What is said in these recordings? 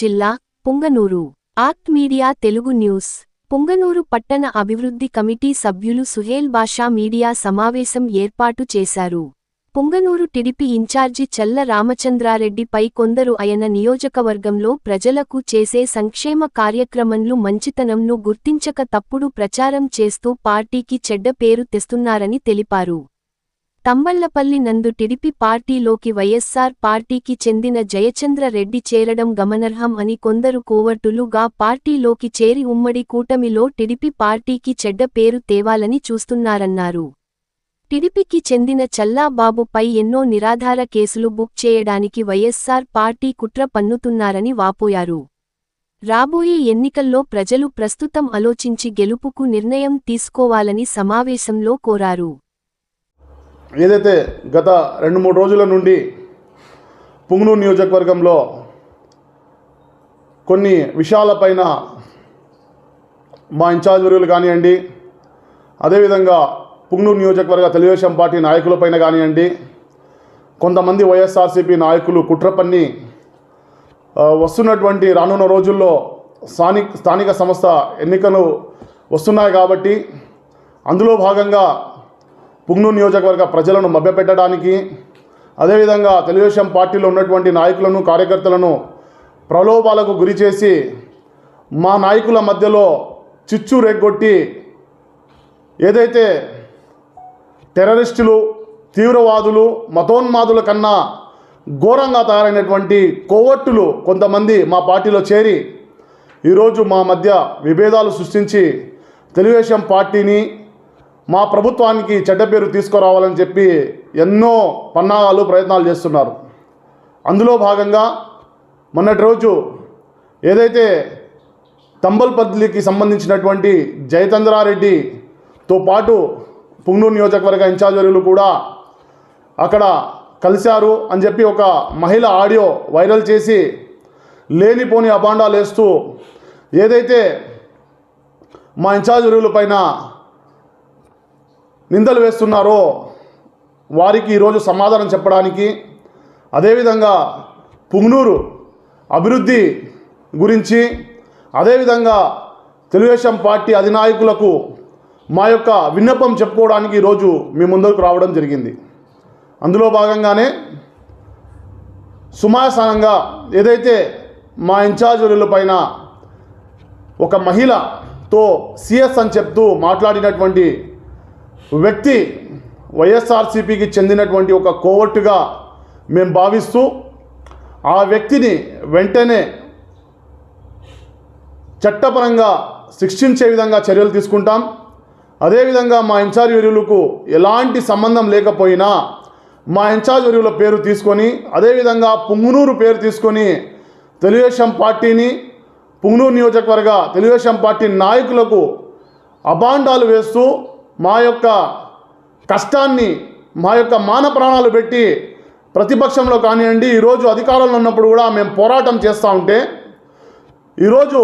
జిల్లా Punganur. Act media Telugu news. Punganur పట్టణ అభివృద్ధి కమిటీ సభ్యులు సుహేల్ బాషా మీడియా సమావేశం ఏర్పాటు చేశారు. పుంగనూరు టిడిపి ఇన్ఛార్జి చల్ల రామచంద్రారెడ్డిపై కొందరు ఆయన నియోజకవర్గంలో ప్రజలకు చేసే సంక్షేమ కార్యక్రమంలు మంచితనంను గుర్తించక తప్పుడు ప్రచారం చేస్తూ పార్టీకి చెడ్డ పేరు తెస్తున్నారని తెలిపారు. తంబళ్ళపల్లి నందు టిడిపి పార్టీలోకి వైఎస్సార్ పార్టీకి చెందిన జయచంద్ర రెడ్డి చేరడం గమనార్హం అని కొందరు కోవర్టులుగా పార్టీలోకి చేరి ఉమ్మడి కూటమిలో టిడిపి పార్టీకి చెడ్డ పేరు తేవాలని చూస్తున్నారన్నారు. టిడిపికి చెందిన చల్లాబాబుపై ఎన్నో నిరాధార కేసులు బుక్ చేయడానికి వైఎస్సార్ పార్టీ కుట్ర పన్నుతున్నారని వాపోయారు. రాబోయే ఎన్నికల్లో ప్రజలు ప్రస్తుతం ఆలోచించి గెలుపుకు నిర్ణయం తీసుకోవాలని సమావేశంలో కోరారు. ఏదైతే గత రెండు మూడు రోజుల నుండి పుంగనూరు నియోజకవర్గంలో కొన్ని విషయాలపైన మా ఇన్ఛార్జ్ వర్యులు కానివ్వండి అదేవిధంగా పుంగనూరు నియోజకవర్గ తెలుగుదేశం పార్టీ నాయకులపైన కానివ్వండి కొంతమంది వైఎస్ఆర్సీపీ నాయకులు కుట్రపన్ని వస్తున్నటువంటి రానున్న రోజుల్లో స్థానిక స్థానిక సంస్థ ఎన్నికలు వస్తున్నాయి కాబట్టి అందులో భాగంగా పుంగనూరు నియోజకవర్గ ప్రజలను మభ్యపెట్టడానికి అదేవిధంగా తెలుగుదేశం పార్టీలో ఉన్నటువంటి నాయకులను కార్యకర్తలను ప్రలోభాలకు గురి చేసి మా నాయకుల మధ్యలో చిచ్చు రేగొట్టి ఏదైతే టెర్రరిస్టులు తీవ్రవాదులు మతోన్మాదుల కన్నా ఘోరంగా తయారైనటువంటి కోవట్టులు కొంతమంది మా పార్టీలో చేరి ఈరోజు మా మధ్య విభేదాలు సృష్టించి తెలుగుదేశం పార్టీని మా ప్రభుత్వానికి చెడ్డ పేరు తీసుకురావాలని చెప్పి ఎన్నో పన్నాగాలు ప్రయత్నాలు చేస్తున్నారు. అందులో భాగంగా మొన్నటి రోజు ఏదైతే తంబల్పల్లికి సంబంధించినటువంటి జయచంద్రారెడ్డితో పాటు పుంగనూరు నియోజకవర్గ ఇన్ఛార్జీలు కూడా అక్కడ కలిశారు అని చెప్పి ఒక మహిళ ఆడియో వైరల్ చేసి లేనిపోని అబాండాలు వేస్తూ ఏదైతే మా ఇన్ఛార్జీల పైన నిందలు వేస్తున్నారో వారికి ఈరోజు సమాధానం చెప్పడానికి అదేవిధంగా పుంగనూరు అభివృద్ధి గురించి అదేవిధంగా తెలుగుదేశం పార్టీ అధినాయకులకు మా యొక్క విన్నపం చెప్పుకోవడానికి ఈరోజు మీ ముందరకు రావడం జరిగింది. అందులో భాగంగానే సుమాసానంగా ఏదైతే మా ఇన్ఛార్జీల పైన ఒక మహిళతో సిఎస్ అని చెప్తూ మాట్లాడినటువంటి వ్యక్తి వైఎస్ఆర్సీపీకి చెందినటువంటి ఒక కోవర్టుగా మేము భావిస్తూ ఆ వ్యక్తిని వెంటనే చట్టపరంగా శిక్షించే విధంగా చర్యలు తీసుకుంటాం. అదేవిధంగా మా ఇన్ఛార్జ్ వర్యులకు ఎలాంటి సంబంధం లేకపోయినా మా ఇన్ఛార్జ్ వర్యుల పేరు తీసుకొని అదేవిధంగా పుంగునూరు పేరు తీసుకొని తెలుగుదేశం పార్టీని పుంగునూరు నియోజకవర్గ తెలుగుదేశం పార్టీ నాయకులకు అభాండాలు వేస్తూ మా యొక్క కష్టాన్ని మా యొక్క మాన ప్రాణాలు పెట్టి ప్రతిపక్షంలో కానివ్వండి ఈరోజు అధికారంలో ఉన్నప్పుడు కూడా మేము పోరాటం చేస్తూ ఉంటే ఈరోజు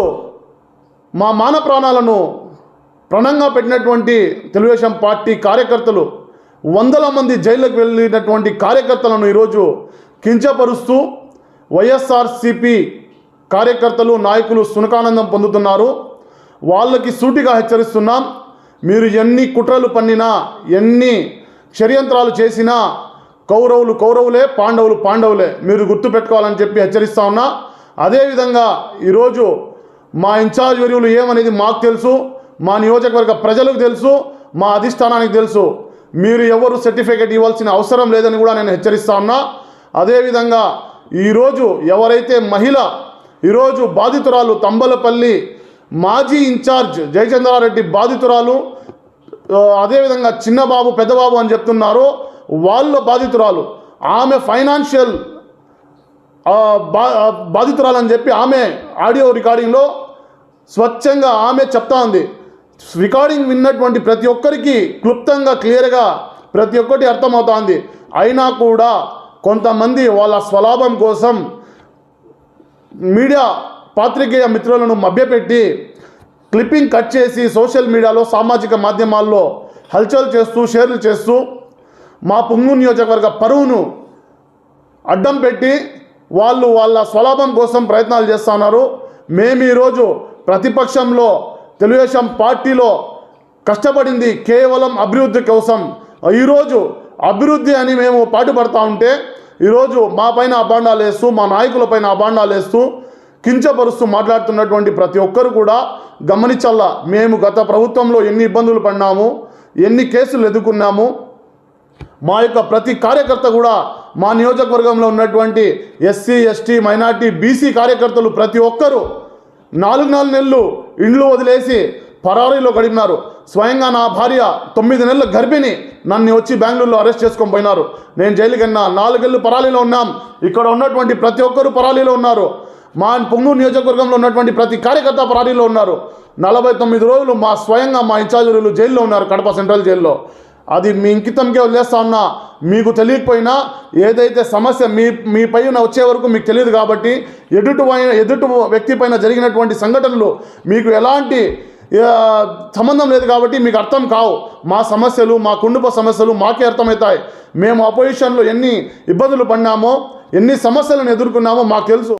మా మాన ప్రాణాలను ప్రణంగా పెట్టినటువంటి తెలుగుదేశం పార్టీ కార్యకర్తలు వందల మంది జైళ్ళకు వెళ్ళినటువంటి కార్యకర్తలను ఈరోజు కించపరుస్తూ వైఎస్ఆర్సిపి కార్యకర్తలు నాయకులు సునకానందం పొందుతున్నారు. వాళ్ళకి సూటిగా హెచ్చరిస్తున్నాం. మీరు ఎన్ని కుట్రలు పన్నినా ఎన్ని షడ్యంత్రాలు చేసినా కౌరవులు కౌరవులే పాండవులు పాండవులే మీరు గుర్తుపెట్టుకోవాలని చెప్పి హెచ్చరిస్తా ఉన్నా. అదేవిధంగా ఈరోజు మా ఇన్ఛార్జ్ వర్యులు ఏమనేది మాకు తెలుసు మా నియోజకవర్గ ప్రజలకు తెలుసు మా అధిష్టానానికి తెలుసు. మీరు ఎవరు సర్టిఫికేట్ ఇవ్వాల్సిన అవసరం లేదని కూడా నేను హెచ్చరిస్తా ఉన్నా. అదేవిధంగా ఈరోజు ఎవరైతే మహిళ ఈరోజు బాధితురాలు తంబలపల్లి మాజీ ఇన్ఛార్జ్ జయచంద్రారెడ్డి బాధితురాలు అదేవిధంగా చిన్నబాబు పెద్దబాబు అని చెప్తున్నారు. వాళ్ళ బాధితురాలు ఆమె ఫైనాన్షియల్ బా బాధితురాలని చెప్పి ఆమె ఆడియో రికార్డింగ్లో స్వచ్ఛంగా ఆమె చెప్తా ఉంది. రికార్డింగ్ విన్నటువంటి ప్రతి ఒక్కరికి క్లుప్తంగా క్లియర్గా ప్రతి ఒక్కటి అర్థమవుతోంది అయినా కూడా కొంతమంది వాళ్ళ స్వలాభం కోసం మీడియా పాత్రికేయ మిత్రులను మభ్యపెట్టి క్లిప్పింగ్ కట్ చేసి సోషల్ మీడియాలో సామాజిక మాధ్యమాల్లో హల్చల్ చేస్తూ షేర్లు చేస్తూ మా పుంగు నియోజకవర్గ పరువును అడ్డం పెట్టి వాళ్ళు వాళ్ళ స్వలాభం కోసం ప్రయత్నాలు చేస్తున్నారు. మేము ఈరోజు ప్రతిపక్షంలో తెలుగుదేశం పార్టీలో కష్టపడింది కేవలం అభివృద్ధి కోసం. ఈరోజు అభివృద్ధి అని మేము పాటుపడతా ఉంటే ఈరోజు మా పైన అబాండాలు వేస్తూ మా నాయకుల పైన అబాండాలు వేస్తూ కించపరుస్తూ మాట్లాడుతున్నటువంటి ప్రతి ఒక్కరు కూడా గమనించాలా మేము గత ప్రభుత్వంలో ఎన్ని ఇబ్బందులు పడినాము ఎన్ని కేసులు ఎదుర్కొన్నాము మా యొక్క ప్రతి కార్యకర్త కూడా మా నియోజకవర్గంలో ఉన్నటువంటి ఎస్సీ ఎస్టీ మైనార్టీ బీసీ కార్యకర్తలు ప్రతి ఒక్కరూ నాలుగు నాలుగు నెలలు ఇండ్లు వదిలేసి పరారీలో గడిపినారు. స్వయంగా నా భార్య తొమ్మిది నెలల గర్భిణి నన్ను వచ్చి బెంగళూరులో అరెస్ట్ చేసుకొని పోయినారు. నేను జైలుకి వెళ్ళినా నాలుగేళ్ళు పరాలీలో ఉన్నాం. ఇక్కడ ఉన్నటువంటి ప్రతి ఒక్కరు పరాలీలో ఉన్నారు. మా పొంగూరు నియోజకవర్గంలో ఉన్నటువంటి ప్రతి కార్యకర్త పరారీలో ఉన్నారు. నలభై తొమ్మిది రోజులు మా స్వయంగా మా ఇన్ఛార్జీలు జైల్లో ఉన్నారు కడప సెంట్రల్ జైల్లో. అది మీ ఇంకితంకే వదిలేస్తా ఉన్నా మీకు తెలియకపోయినా ఏదైతే సమస్య మీ మీ పైన వచ్చే వరకు మీకు తెలియదు కాబట్టి ఎదుటి పైన ఎదుటి వ్యక్తి పైన జరిగినటువంటి సంఘటనలు మీకు ఎలాంటి సంబంధం లేదు కాబట్టి మీకు అర్థం కావు. మా సమస్యలు మా కుటుంబ సమస్యలు మాకే అర్థమవుతాయి. మేము అపోజిషన్లో ఎన్ని ఇబ్బందులు పడినామో ఎన్ని సమస్యలను ఎదుర్కొన్నామో మాకు తెలుసు.